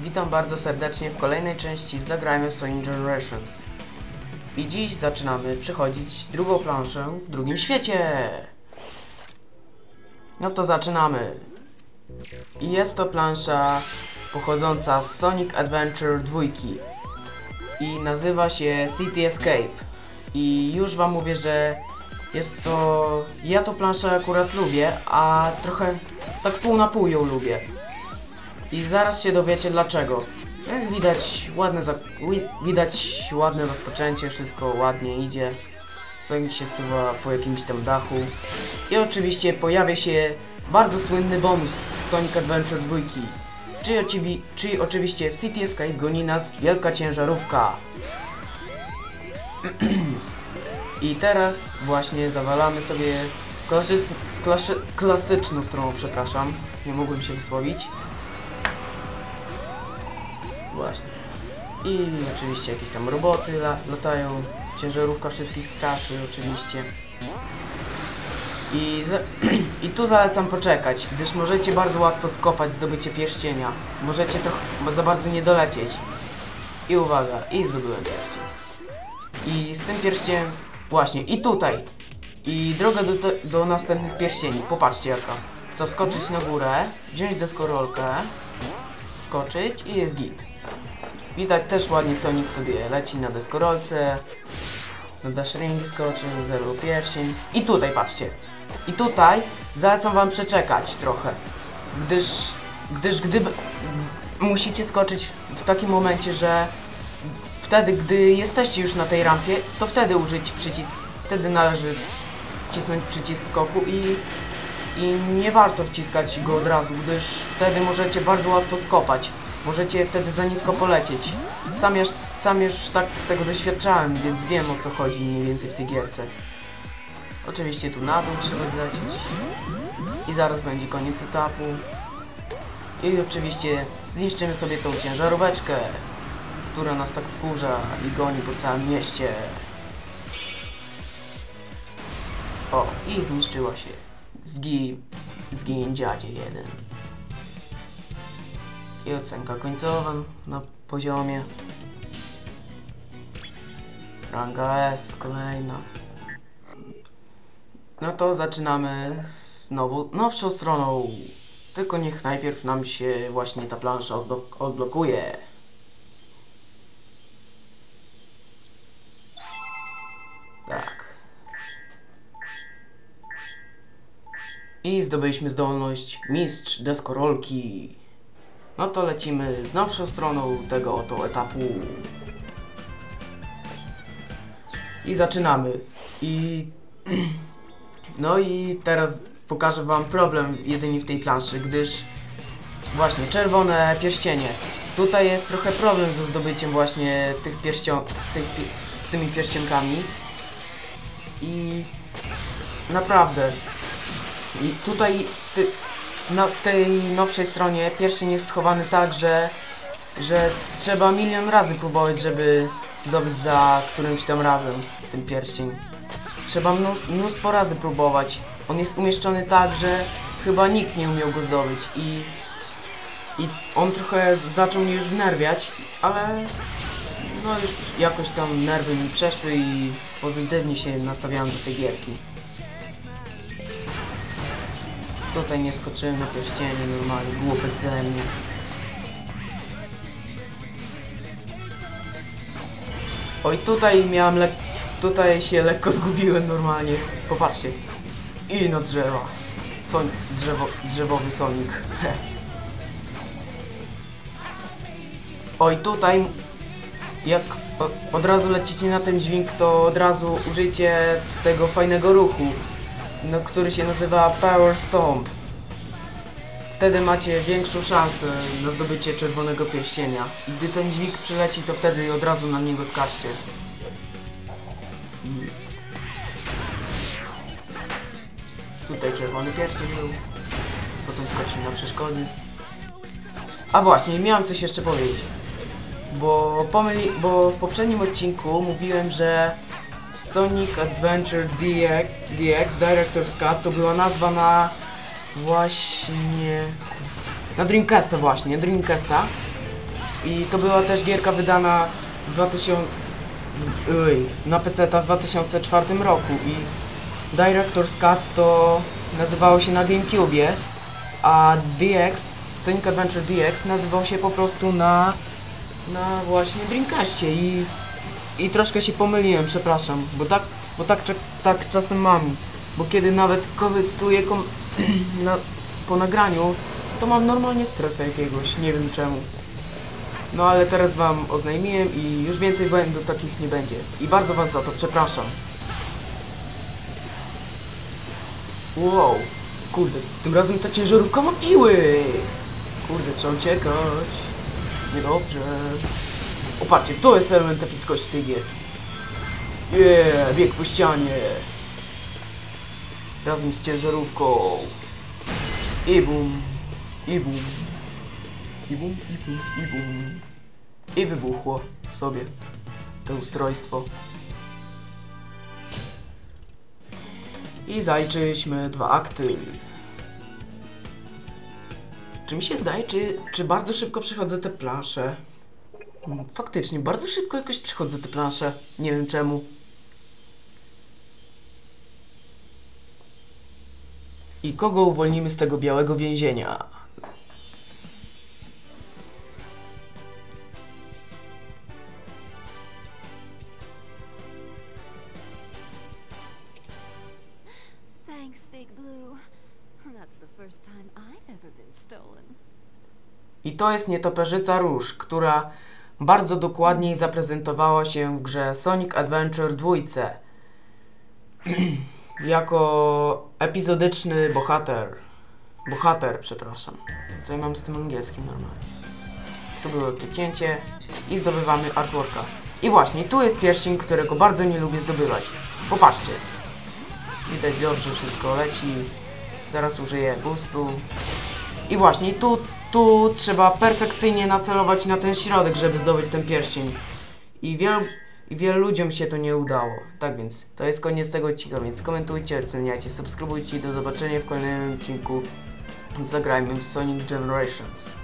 Witam bardzo serdecznie w kolejnej części Zagrajmy w Sonic Generations. I dziś zaczynamy przechodzić drugą planszę w drugim świecie. No to zaczynamy. I jest to plansza pochodząca z Sonic Adventure 2. I nazywa się City Escape. I już wam mówię, że jest to... Ja to planszę akurat lubię, a trochę tak pół na pół ją lubię. I zaraz się dowiecie dlaczego. Jak widać ładne za... wi- widać ładne rozpoczęcie, wszystko ładnie idzie. Sonic się suwa po jakimś tam dachu. I oczywiście pojawia się bardzo słynny bonus z Sonic Adventure 2. Czyli, oczywi... Czyli oczywiście City Escape goni nas wielka ciężarówka. I teraz właśnie zawalamy sobie z, klasy... z klasy... klasyczną stroną, przepraszam. Nie mogłem się wysłowić. Właśnie. I oczywiście jakieś tam roboty la latają. Ciężarówka wszystkich straszy oczywiście. I, I tu zalecam poczekać, gdyż możecie bardzo łatwo skopać zdobycie pierścienia. Możecie trochę za bardzo nie dolecieć. I uwaga, i zdobyłem pierścień. I z tym pierścieniem, właśnie, i tutaj. I droga do, do następnych pierścieni. Popatrzcie jaka. Co, wskoczyć na górę, wziąć deskorolkę, skoczyć i jest git. Widać też ładnie Sonic sobie leci na deskorolce. Na dashringi skoczy, zero pierścień. I tutaj patrzcie. I tutaj zalecam wam przeczekać trochę. Gdyż, gdyż gdyby... Musicie skoczyć w, w takim momencie, że wtedy, gdy jesteście już na tej rampie, to wtedy użyć przycisk. Wtedy należy wcisnąć przycisk skoku i i nie warto wciskać go od razu, gdyż wtedy możecie bardzo łatwo skopać. Możecie wtedy za nisko polecieć. Sam już, sam już tak tego doświadczałem, więc wiem o co chodzi mniej więcej w tej gierce. Oczywiście tu na dół trzeba zlecieć. I zaraz będzie koniec etapu. I oczywiście zniszczymy sobie tą ciężaróweczkę, która nas tak wkurza i goni po całym mieście. O, i zniszczyła się. Zgin, zgin dziadzie jeden. I ocenka końcowa na poziomie. Ranga S kolejna. No to zaczynamy z nową, nowszą stroną. Tylko niech najpierw nam się właśnie ta plansza odblok odblokuje. Tak. I zdobyliśmy zdolność Mistrz Deskorolki. No to lecimy z nowszą stroną tego oto etapu. I zaczynamy. I... No i teraz pokażę wam problem jedynie w tej planszy, gdyż... Właśnie, czerwone pierścienie. Tutaj jest trochę problem ze zdobyciem właśnie tych pierścio... z, tych, pi- z tymi pierścionkami. I... Naprawdę, i tutaj w, ty, no, w tej nowszej stronie pierścień jest schowany tak, że, że trzeba milion razy próbować, żeby zdobyć za którymś tam razem ten pierścień. Trzeba mnóstwo, razy próbować. On jest umieszczony tak, że chyba nikt nie umiał go zdobyć i, i on trochę zaczął mnie już wnerwiać, ale no już jakoś tam nerwy mi przeszły i pozytywnie się nastawiałem do tej gierki. Tutaj nie skoczyłem na pierścienie, normalnie głupek ze mnie. Oj, tutaj miałem lek... Tutaj się lekko zgubiłem normalnie. Popatrzcie. I no drzewa. Son... Drzewo... Drzewowy sonik. Oj, tutaj... Jak od razu lecicie na ten dźwięk, to od razu użyjcie tego fajnego ruchu no, który się nazywa Power Stomp. Wtedy macie większą szansę na zdobycie czerwonego pierścienia. I gdy ten dźwig przyleci, to wtedy od razu na niego skaczcie. Tutaj czerwony pierścień był. Potem skoczył na przeszkody. A właśnie, miałem coś jeszcze powiedzieć. Bo, pomyli, bo w poprzednim odcinku mówiłem, że Sonic Adventure DX, DX Director's Cut to była nazwa na właśnie na Dreamcasta właśnie, Dreamcasta. I to była też gierka wydana w 2000... Oj, na PC w 2004 roku. I Director's Cut to nazywało się na GameCube, a DX, Sonic Adventure DX nazywał się po prostu na, na właśnie Dreamcastie. I, i troszkę się pomyliłem, przepraszam, bo tak, bo tak, tak czasem mam, bo kiedy nawet komentuję kom na, po nagraniu, to mam normalnie stresa jakiegoś, nie wiem czemu. No ale teraz wam oznajmiłem i już więcej błędów takich nie będzie. I bardzo was za to przepraszam. Wow, kurde, tym razem ta ciężarówka ma piły! Kurde, trzeba uciekać. Niedobrze. Opatrzcie, to jest element epickości tej gier. Yeah, bieg po ścianie. Razem z ciężarówką. I bum, i bum. I bum, i bum, i bum. I wybuchło sobie to ustrojstwo. I zajczyśmy dwa akty. Czy mi się zdaje, czy, czy bardzo szybko przechodzę te plansze? Faktycznie, bardzo szybko jakoś przechodzę te plansze. Nie wiem czemu. I kogo uwolnimy z tego białego więzienia? I to jest nietoperzyca róż, która bardzo dokładniej zaprezentowała się w grze Sonic Adventure 2. jako epizodyczny bohater. Bohater, przepraszam. Co ja mam z tym angielskim normalnie. Tu było to cięcie i zdobywamy artworka. I właśnie, tu jest pierścień, którego bardzo nie lubię zdobywać. Popatrzcie. Widać dobrze, wszystko leci. Zaraz użyję boostu. I właśnie, tu, tu trzeba perfekcyjnie nacelować na ten środek, żeby zdobyć ten pierścień. I wielu, I wielu ludziom się to nie udało. Tak więc, to jest koniec tego odcinka, więc komentujcie, oceniajcie, subskrybujcie i do zobaczenia w kolejnym odcinku. Zagrajmy w Sonic Generations.